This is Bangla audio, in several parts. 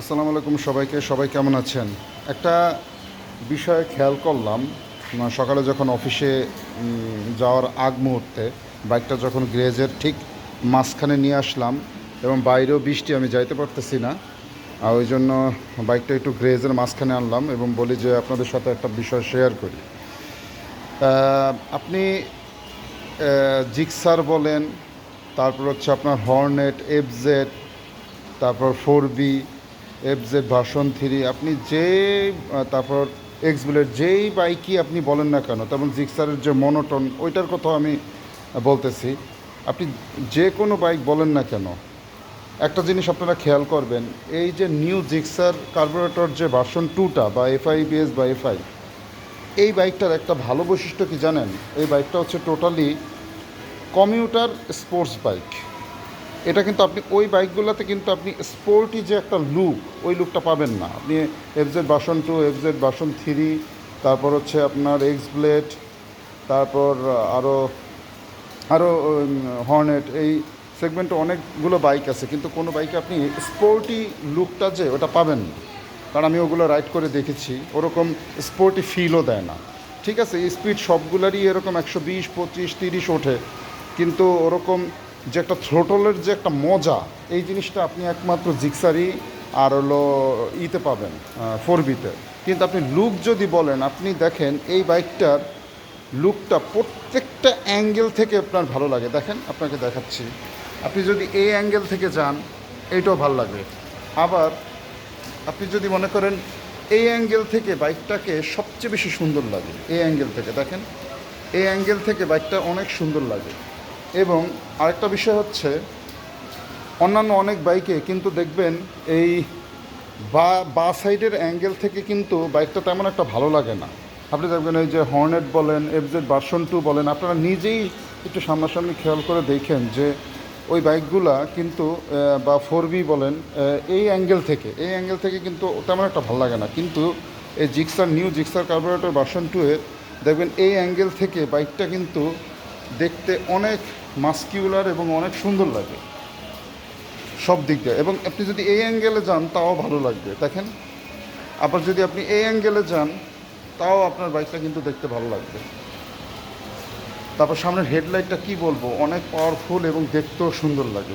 আসসালামু আলাইকুম সবাইকে, সবাই কেমন আছেন? একটা বিষয়ে খেয়াল করলাম সকালে যখন অফিসে যাওয়ার আগ মুহূর্তে বাইকটা যখন গ্রেজের ঠিক মাঝখানে নিয়ে আসলাম এবং বাইরেও বৃষ্টি, আমি যাইতে পারতেছি না। আর ওই জন্য বাইকটা একটু গ্রেজের মাঝখানে আনলাম এবং বলি যে আপনাদের সাথে একটা বিষয় শেয়ার করি। আপনি জিক্সার বলেন, তারপর হচ্ছে আপনার হর্নেট, এফজেড, তারপর four B FZ version three আপনি যে তারপর এক্স বুলেট যেই বাইকই আপনি বলেন না কেন, তেমন জিক্সারের যে মনোটন ওইটার কথা আমি বলতেছি। আপনি যে কোনো বাইক বলেন না কেন, একটা জিনিস আপনারা খেয়াল করবেন, এই যে নিউ জিক্সার কার্বোরেটর যে ভার্সন টুটা বা এফআই বিএস বা এফআই এই বাইকটার একটা ভালো বৈশিষ্ট্য কি জানেন? এই বাইকটা হচ্ছে টোটালি কমিউটার স্পোর্টস বাইক এটা কিন্তু আপনি, ওই বাইকগুলোতে কিন্তু আপনি স্পোর্টি যে একটা লুক ওই লুকটা পাবেন না। আপনি এফজেড বাসন টু এফজেড বাসন থ্রি তারপর হচ্ছে আপনার এক্স ব্লেড তারপর আরও আরও হর্নেট এই সেগমেন্টে অনেকগুলো বাইক আছে, কিন্তু কোনো বাইকে আপনি স্পোর্টি লুকটা যে, ওটা পাবেন না। কারণ আমি ওগুলো রাইড করে দেখেছি, ওরকম স্পোর্টি ফিলও দেয় না। ঠিক আছে স্পিড সবগুলারই এরকম একশো বিশ, পঁচিশ, তিরিশ ওঠে, কিন্তু ওরকম যে একটা থ্রোটলের যে একটা মজা, এই জিনিসটা আপনি একমাত্র জিক্সারি আর হলো ইতে পাবেন ফোর বিতে কিন্তু আপনি লুক যদি বলেন, আপনি দেখেন এই বাইকটার লুকটা প্রত্যেকটা অ্যাঙ্গেল থেকে আপনার ভালো লাগে। দেখেন, আপনাকে দেখাচ্ছি। আপনি যদি এই অ্যাঙ্গেল থেকে যান এইটাও ভালো লাগবে আবার আপনি যদি মনে করেন এই অ্যাঙ্গেল থেকে বাইকটাকে সবচেয়ে বেশি সুন্দর লাগে এই অ্যাঙ্গেল থেকে, দেখেন। এই অ্যাঙ্গেল থেকে বাইকটা অনেক সুন্দর লাগে। এবং আরেকটা বিষয় হচ্ছে, অন্যান্য অনেক বাইকে কিন্তু দেখবেন এই বা বা সাইডের অ্যাঙ্গেল থেকে কিন্তু বাইকটা তেমন একটা ভালো লাগে না। আপনি দেখবেন এই যে হর্নেট বলেন, এফজেড ভার্সন টু বলেন, আপনারা নিজেই একটু সামনাসামনি খেয়াল করে দেখেন যে ওই বাইকগুলা কিন্তু বা ফোর বি বলেন এই অ্যাঙ্গেল থেকে, এই অ্যাঙ্গেল থেকে কিন্তু তেমন একটা ভালো লাগে না। কিন্তু এই Gixxer, new Gixxer carburettor version two এর, দেখবেন এই অ্যাঙ্গেল থেকে বাইকটা কিন্তু দেখতে অনেক মাস্কিউলার এবং অনেক সুন্দর লাগে। সব দিক দিয়ে। এবং আপনি যদি এই অ্যাঙ্গেলে যান, তাও ভালো লাগবে। দেখেন, আবার যদি আপনি এই অ্যাঙ্গেলে যান, তাও আপনার বাইকটা কিন্তু দেখতে ভালো লাগবে। তারপর সামনের হেডলাইটটা কি বলব? অনেক পাওয়ারফুল এবং দেখতেও সুন্দর লাগে।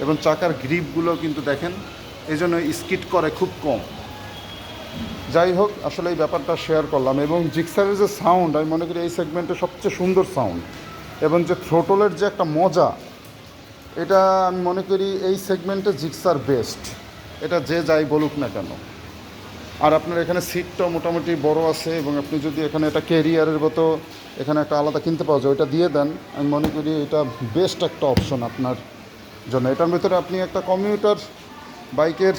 এবং চাকার গ্রিপগুলো কিন্তু দেখেন এই জন্য স্কিট করে খুব কম। যাই হোক, আসলে এই ব্যাপারটা শেয়ার করলাম। এবং জিক্সারের যে সাউন্ড আমি মনে করি এই সেগমেন্টে সবচেয়ে সুন্দর সাউন্ড এবং যে থ্রোটলের যে একটা মজা, এটা আমি মনে করি এই সেগমেন্টে জিক্সার বেস্ট এটা যে যাই বলুক না কেন। আর আপনার এখানে সিটটাও মোটামুটি বড় আছে এবং আপনি যদি এখানে এটা ক্যারিয়ারের মতো এখানে একটা আলাদা কিনতে পাওয়া যায়, ওইটা দিয়ে দেন। আমি মনে করি এটা বেস্ট একটা অপশন আপনার জন্য। এটার ভিতরে আপনি একটা কমিউটার বাইকের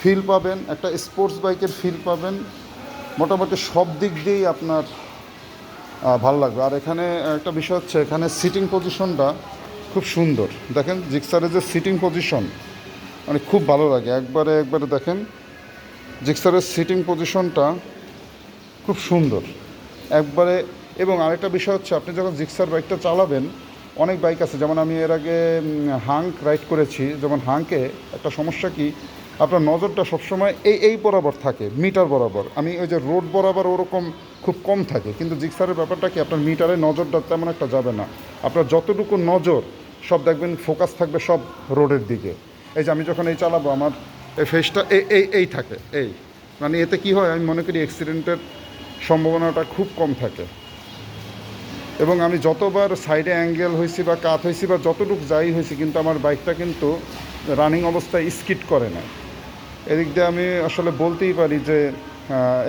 ফিল পাবেন, একটা স্পোর্টস বাইকের ফিল পাবেন। মোটামুটি সব দিক দিয়েই আপনার ভালো লাগবে। আর এখানে একটা বিষয় হচ্ছে, এখানে সিটিং পজিশনটা খুব সুন্দর। দেখেন, জিক্সারের যে সিটিং পজিশন মানে খুব ভালো লাগে। একবারে একবারে দেখেন, জিক্সারের সিটিং পজিশনটা খুব সুন্দর। একবারে, এবং আরেকটা বিষয় হচ্ছে, আপনি যখন জিক্সার বাইকটা চালাবেন, অনেক বাইক আছে। যেমন আমি এর আগে হাঙ্ক রাইড করেছি। যেমন হাঙ্কে, একটা সমস্যা কি আপনার নজরটা সবসময় এই এই বরাবর থাকে, মিটার বরাবর। আমি ওই যে রোড বরাবর ওরকম খুব কম থাকে, কিন্তু জিক্সারের ব্যাপারটা কি, আপনার মিটারে নজরটা তেমন একটা যাবে না। আপনার যতটুকু নজর, সব দেখবেন ফোকাস থাকবে সব রোডের দিকে। এই যে আমি যখন এই চালাবো, আমার এই ফেসটা এই এই এই থাকে, এই। মানে এতে কি হয়, আমি মনে করি অ্যাক্সিডেন্টের সম্ভাবনাটা খুব কম থাকে। এবং আমি যতবার সাইডে অ্যাঙ্গেল হয়েছি বা কাত হয়েছি বা যতটুকু যাই হয়েছি কিন্তু আমার বাইকটা কিন্তু রানিং অবস্থায় স্কিট করে না। এদিক দিয়ে আমি আসলে বলতেই পারি যে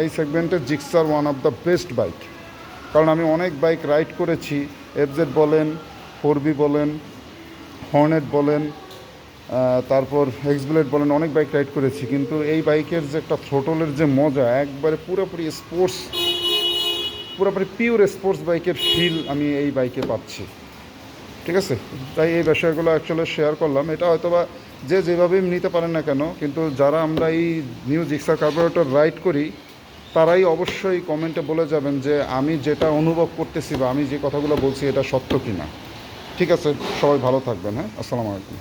এই সেগমেন্টের Gixxer one of the best bike কারণ আমি অনেক বাইক রাইড করেছি এফজেড বলেন ফোর বি বলেন হর্নেট বলেন তারপর এক্সব্লেড বলেন, অনেক বাইক রাইড করেছি। কিন্তু এই বাইকের যে একটা থ্রোটলের যে মজা, একবারে পুরোপুরি স্পোর্টস পুরোপুরি পিওর স্পোর্টস বাইকের ফিল আমি এই বাইকে পাচ্ছি। ঠিক আছে? তাই এই বিষয়গুলো অ্যাকচুয়ালি শেয়ার করলাম। এটা হয়তো বা যে যেভাবেই নিতে পারেন না কেন, কিন্তু যারা আমরা এই নিউ জিক্সার কার্বোরেটর রাইড করি, তারাই অবশ্যই কমেন্টে বলে যাবেন যে আমি যেটা অনুভব করতেছি বা আমি যে কথাগুলো বলছি এটা সত্য কি না ঠিক আছে? সবাই ভালো থাকবেন হ্যাঁ? আসসালামু আলাইকুম।